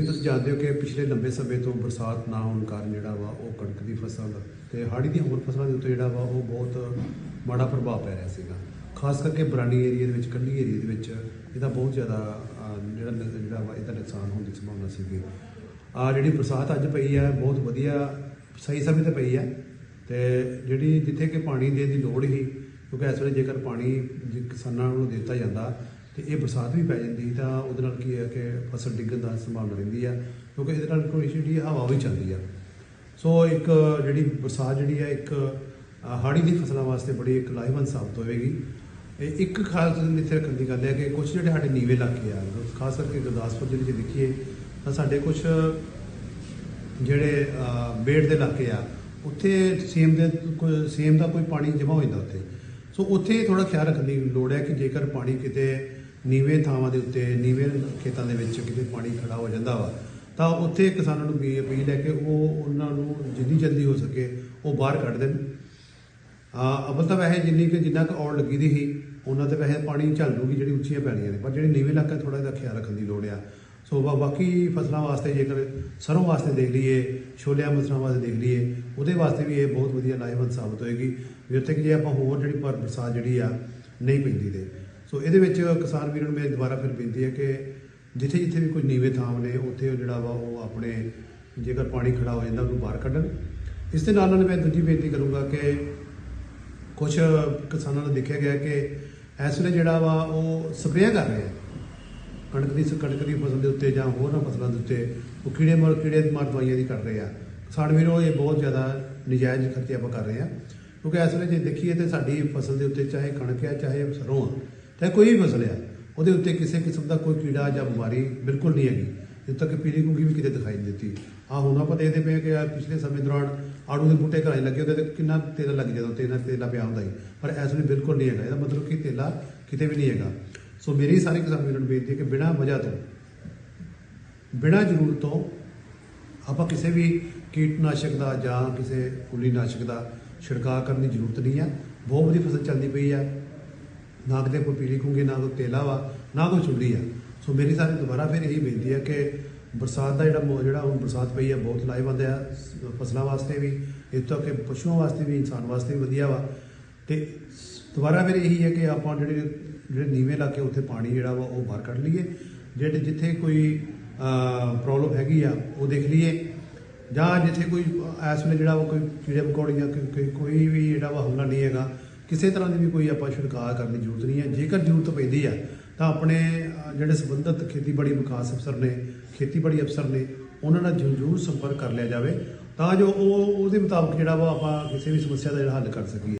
ਤੁਸੀਂ ਜਾਣਦੇ ਹੋ ਕਿ ਪਿਛਲੇ ਲੰਬੇ ਸਮੇਂ ਤੋਂ ਬਰਸਾਤ ਨਾ ਹੋਣ ਕਾਰਨ ਜਿਹੜਾ ਵਾ ਉਹ ਕਣਕ ਦੀ ਫਸਲ ਤੇ ਹਾੜੀ ਦੀ ਹੋਰ ਫਸਲਾਂ ਦੇ ਉੱਤੇ ਜਿਹੜਾ ਵਾ ਉਹ ਬਹੁਤ ਮਾੜਾ ਪ੍ਰਭਾਵ ਪੈ ਰਿਹਾ ਸੀਗਾ। ਖਾਸ ਕਰਕੇ ਬਰਾਨੀ ਏਰੀਆ ਦੇ ਵਿੱਚ, ਕੰਢੀ ਏਰੀਆ ਦੇ ਵਿੱਚ ਇਹਦਾ ਬਹੁਤ ਜ਼ਿਆਦਾ ਜਿਹੜਾ ਜਿਹੜਾ ਵਾ ਇਹਦਾ ਨੁਕਸਾਨ ਹੋਣ ਦੀ ਸੰਭਾਵਨਾ ਸੀਗੀ। ਆ ਜਿਹੜੀ ਬਰਸਾਤ ਅੱਜ ਪਈ ਹੈ, ਬਹੁਤ ਵਧੀਆ, ਸਹੀ ਸਮੇਂ ਤੇ ਪਈ ਹੈ ਤੇ ਜਿਹੜੀ ਜਿੱਥੇ ਕਿ ਪਾਣੀ ਦੇਣ ਦੀ ਲੋੜ ਹੀ, ਕਿਉਂਕਿ ਇਸ ਵੇਲੇ ਜੇਕਰ ਪਾਣੀ ਕਿਸਾਨਾਂ ਨੂੰ ਦਿੱਤਾ ਜਾਂਦਾ ਤੇ ਇਹ ਬਰਸਾਤ ਵੀ ਪੈ ਜਾਂਦੀ ਤਾਂ ਉਹਦੇ ਨਾਲ ਕੀ ਹੈ ਕਿ ਫਸਲ ਡਿੱਗਣ ਦਾ ਸੰਭਾਵਨਾ ਰਹਿੰਦੀ ਆ, ਕਿਉਂਕਿ ਇਹਦੇ ਨਾਲ ਕੋਈ ਜਿਹੜੀ ਹਵਾ ਵੀ ਚੱਲਦੀ ਆ। ਸੋ ਇੱਕ ਜਿਹੜੀ ਬਰਸਾਤ ਜਿਹੜੀ ਆ, ਇੱਕ ਹਾੜੀ ਦੀ ਫਸਲਾਂ ਵਾਸਤੇ ਬੜੀ ਇੱਕ ਲਾਹੇਵੰਦ ਸਾਬਤ ਹੋਵੇਗੀ। ਇਹ ਇੱਕ ਖਾਸ ਇੱਥੇ ਰੱਖਣ ਦੀ ਗੱਲ ਹੈ ਕਿ ਕੁਝ ਜਿਹੜੇ ਸਾਡੇ ਨੀਵੇਂ ਇਲਾਕੇ ਆ, ਖਾਸ ਕਰਕੇ ਗੁਰਦਾਸਪੁਰ ਜ਼ਿਲ੍ਹੇ 'ਚ ਦੇਖੀਏ, ਤਾਂ ਸਾਡੇ ਕੁਝ ਜਿਹੜੇ ਬੇੜ ਦੇ ਇਲਾਕੇ ਆ, ਉੱਥੇ ਸੇਮ ਦੇ, ਕੋਈ ਸੇਮ ਦਾ ਕੋਈ ਪਾਣੀ ਜਮ੍ਹਾਂ ਹੋ ਜਾਂਦਾ ਉੱਥੇ। ਸੋ ਉੱਥੇ ਥੋੜਾ ਖਿਆਲ ਰੱਖਣ ਦੀ ਲੋੜ ਹੈ ਕਿ ਜੇਕਰ ਪਾਣੀ ਕਿਤੇ ਨੀਵੇਂ ਥਾਵਾਂ ਦੇ ਉੱਤੇ, ਨੀਵੇਂ ਖੇਤਾਂ ਦੇ ਵਿੱਚ ਕਿਤੇ ਪਾਣੀ ਖੜਾ ਹੋ ਜਾਂਦਾ ਵਾ, ਤਾਂ ਉੱਥੇ ਕਿਸਾਨਾਂ ਨੂੰ ਵੀ ਅਪੀਲ ਹੈ ਕਿ ਉਹ ਉਹਨਾਂ ਨੂੰ ਜਿੰਨੀ ਜਲਦੀ ਹੋ ਸਕੇ ਉਹ ਬਾਹਰ ਕੱਢ ਦੇਣ। ਆ ਅਵਲ ਤਾਂ ਵੈਸੇ ਜਿੰਨੀ ਕਿ ਜਿੰਨਾ ਕੁ ਔੜ ਲੱਗੀ ਦੀ ਸੀ, ਉਹਨਾਂ ਤੇ ਵੈਸੇ ਪਾਣੀ ਝੱਲ ਲੂਗੀ ਜਿਹੜੀ ਉੱਚੀਆਂ ਪੈਣੀਆਂ ਨੇ, ਪਰ ਜਿਹੜੇ ਨੀਵੇਂ ਇਲਾਕਾ ਥੋੜਾ ਜਿਹਾ ਖਿਆਲ ਰੱਖਣ ਦੀ ਲੋੜ ਆ। ਸੋ ਬਾ- ਬਾਕੀ ਫਸਲਾਂ ਵਾਸਤੇ ਜੇਕਰ ਸਰੋਂ ਵਾਸਤੇ ਦੇਖ ਲਈਏ, ਛੋਲਿਆਂ ਮਸਰਾਂ ਵਾਸਤੇ ਦੇਖ ਲਈਏ, ਉਹਦੇ ਵਾਸਤੇ ਵੀ ਇਹ ਬਹੁਤ ਵਧੀਆ ਲਾਹੇਵੰਦ ਸਾਬਤ ਹੋਏਗੀ ਜਿੱਥੇ ਕਿ ਜੇ ਆਪਾਂ ਹੋਰ ਜਿਹੜੀ ਬਰਸਾਤ ਜਿਹੜੀ ਆ, ਨਹੀਂ ਪੈਂਦੀ ਦੇ ਸੋ ਇਹਦੇ ਵਿੱਚ ਕਿਸਾਨ ਵੀਰਾਂ ਨੂੰ ਮੈਂ ਦੁਬਾਰਾ ਫਿਰ ਬੇਨਤੀ ਹੈ ਕਿ ਜਿੱਥੇ ਜਿੱਥੇ ਵੀ ਕੋਈ ਨੀਵੇਂ ਥਾਂ ਨੇ, ਉੱਥੇ ਉਹ ਜਿਹੜਾ ਵਾ ਉਹ ਆਪਣੇ ਜੇਕਰ ਪਾਣੀ ਖੜਾ ਹੋ ਜਾਂਦਾ, ਉਹਨੂੰ ਬਾਹਰ ਕੱਢਣ। ਇਸ ਦੇ ਨਾਲ ਨਾਲ ਮੈਂ ਦੂਜੀ ਬੇਨਤੀ ਕਰੂੰਗਾ ਕਿ ਕੁਝ ਕਿਸਾਨਾਂ ਨੂੰ ਦੇਖਿਆ ਗਿਆ ਕਿ ਇਸ ਵੇਲੇ ਜਿਹੜਾ ਵਾ ਉਹ ਸਪਰੇਅ ਕਰ ਰਹੇ ਆ। ਕਣਕ ਦੀ ਕਣਕ ਦੀ ਫਸਲ ਦੇ ਉੱਤੇ ਜਾਂ ਹੋਰਾਂ ਫਸਲਾਂ ਦੇ ਉੱਤੇ ਉਹ ਕੀੜੇ ਮਾਰ ਕੀੜੇ ਮਾਰ ਦਵਾਈਆਂ ਦੀ ਕਰ ਰਹੇ ਆ। ਕਿਸਾਨ ਵੀਰੋ, ਇਹ ਬਹੁਤ ਜ਼ਿਆਦਾ ਨਜਾਇਜ਼ ਖਰਚੇ ਆਪਾਂ ਕਰ ਰਹੇ ਆ। ਕਿਉਂਕਿ ਇਸ ਵੇਲੇ ਜੇ ਦੇਖੀਏ ਤੇ ਸਾਡੀ ਫਸਲ ਦੇ ਉੱਤੇ ਚਾਹੇ ਕਣਕ ਹੈ ਚਾਹੇ ਸਰੋਂ ਆ ਚਾਹੇ ਕੋਈ ਵੀ ਫਸਲ ਆ ਉਹਦੇ ਉੱਤੇ ਕਿਸੇ ਕਿਸਮ ਦਾ ਕੋਈ ਕੀੜਾ ਜਾਂ ਬਿਮਾਰੀ ਬਿਲਕੁਲ ਨਹੀਂ ਹੈਗੀ। ਜਿੱਦ ਤੱਕ ਪੀਲੀ ਕੁੰਗੀ ਵੀ ਕਿਤੇ ਦਿਖਾਈ ਨਹੀਂ ਦਿੱਤੀ। ਆ ਹੁਣ ਆਪਾਂ ਦੇਖਦੇ ਪਏ ਹਾਂ ਕਿ ਪਿਛਲੇ ਸਮੇਂ ਦੌਰਾਨ ਆੜੂ ਦੇ ਬੂਟੇ ਘਰਾਂ ਲੱਗੇ ਉਹਦੇ ਤੇ ਕਿੰਨਾ ਤੇਲ ਲੱਗ ਜਾਂਦਾ ਉੱਤੇ ਤੇਲਾ ਪਿਆ ਹੁੰਦਾ ਸੀ। ਪਰ ਇਸ ਵੇਲੇ ਬਿਲਕੁਲ ਨਹੀਂ ਹੈਗਾ। ਇਹਦਾ ਮਤਲਬ ਕਿ ਤੇਲਾ ਕਿਤੇ ਵੀ ਨਹੀਂ ਹੈਗਾ। ਸੋ ਮੇਰੀ ਸਾਰੇ ਕਿਸਾਨ ਵੀਰਾਂ ਨੂੰ ਬੇਨਤੀ ਹੈ ਕਿ ਬਿਨਾਂ ਵਜ੍ਹਾ ਤੋਂ, ਬਿਨਾਂ ਜ਼ਰੂਰਤ ਤੋਂ ਆਪਾਂ ਕਿਸੇ ਵੀ ਕੀਟਨਾਸ਼ਕ ਦਾ ਜਾਂ ਕਿਸੇ ਫੁੱਲੀਨਾਸ਼ਕ ਦਾ ਛਿੜਕਾਅ ਕਰਨ ਦੀ ਜ਼ਰੂਰਤ ਨਹੀਂ ਹੈ ਬਹੁਤ ਵਧੀਆ ਫਸਲ ਚੱਲਦੀ ਪਈ ਆ। ਨਾ ਕਿਤੇ ਕੋਈ ਪੀਲੀ ਖੁੰਗੇ, ਨਾ ਕੋਈ ਤੇਲਾ ਵਾ, ਨਾ ਕੋਈ ਚੁੱਲੀ ਆ। ਸੋ ਮੇਰੀ ਸਾਰੀ ਦੁਬਾਰਾ ਫਿਰ ਇਹੀ ਬੇਨਤੀ ਹੈ ਕਿ ਬਰਸਾਤ ਦਾ ਜਿਹੜਾ ਜਿਹੜਾ ਹੁਣ ਬਰਸਾਤ ਪਈ ਆ, ਬਹੁਤ ਲਾਹੇਵੰਦ ਆ, ਫਸਲਾਂ ਵਾਸਤੇ ਵੀ, ਇੱਥੋਂ ਕਿ ਪਸ਼ੂਆਂ ਵਾਸਤੇ ਵੀ, ਇਨਸਾਨ ਵਾਸਤੇ ਵੀ ਵਧੀਆ ਵਾ। ਤੇ ਦੁਬਾਰਾ ਫਿਰ ਇਹੀ ਹੈ ਕਿ ਆਪਾਂ ਜਿਹੜੇ ਜਿਹੜੇ ਨੀਵੇਂ ਇਲਾਕੇ ਉੱਥੇ ਪਾਣੀ ਜਿਹੜਾ ਵਾ, ਉਹ ਬਾਹਰ ਕੱਢ ਲਈਏ। ਜਿਹੜੇ ਜਿੱਥੇ ਕੋਈ ਪ੍ਰੋਬਲਮ ਹੈਗੀ ਆ, ਉਹ ਦੇਖ ਲਈਏ। ਜਾਂ ਜਿੱਥੇ ਕੋਈ, ਇਸ ਵੇਲੇ ਜਿਹੜਾ ਵਾ ਕੋਈ ਕੀੜੇ ਮਕੌੜੀਆਂ ਕੋਈ- ਕੋਈ ਵੀ ਜਿਹੜਾ ਵਾ ਹਮਲਾ ਨਹੀਂ ਹੈਗਾ ਕਿਸੇ ਤਰ੍ਹਾਂ ਦੀ ਵੀ ਕੋਈ ਆਪਾਂ ਛਿੜਕਾਅ ਕਰਨ ਦੀ ਜ਼ਰੂਰਤ ਨਹੀਂ ਹੈ। ਜੇਕਰ ਜ਼ਰੂਰਤ ਪੈਂਦੀ ਆ ਤਾਂ ਆਪਣੇ ਜਿਹੜੇ ਸੰਬੰਧਿਤ ਖੇਤੀਬਾੜੀ ਵਿਕਾਸ ਅਫਸਰ ਨੇ, ਖੇਤੀਬਾੜੀ ਅਫਸਰ ਨੇ, ਉਹਨਾਂ ਨਾਲ ਜ਼ਰੂਰ ਸੰਪਰਕ ਕਰ ਲਿਆ ਜਾਵੇ ਤਾਂ ਜੋ ਉਹ ਉਹਦੇ ਮੁਤਾਬਕ ਜਿਹੜਾ ਵਾ ਆਪਾਂ ਕਿਸੇ ਵੀ ਸਮੱਸਿਆ ਦਾ ਜਿਹੜਾ ਹੱਲ ਕਰ ਸਕੀਏ।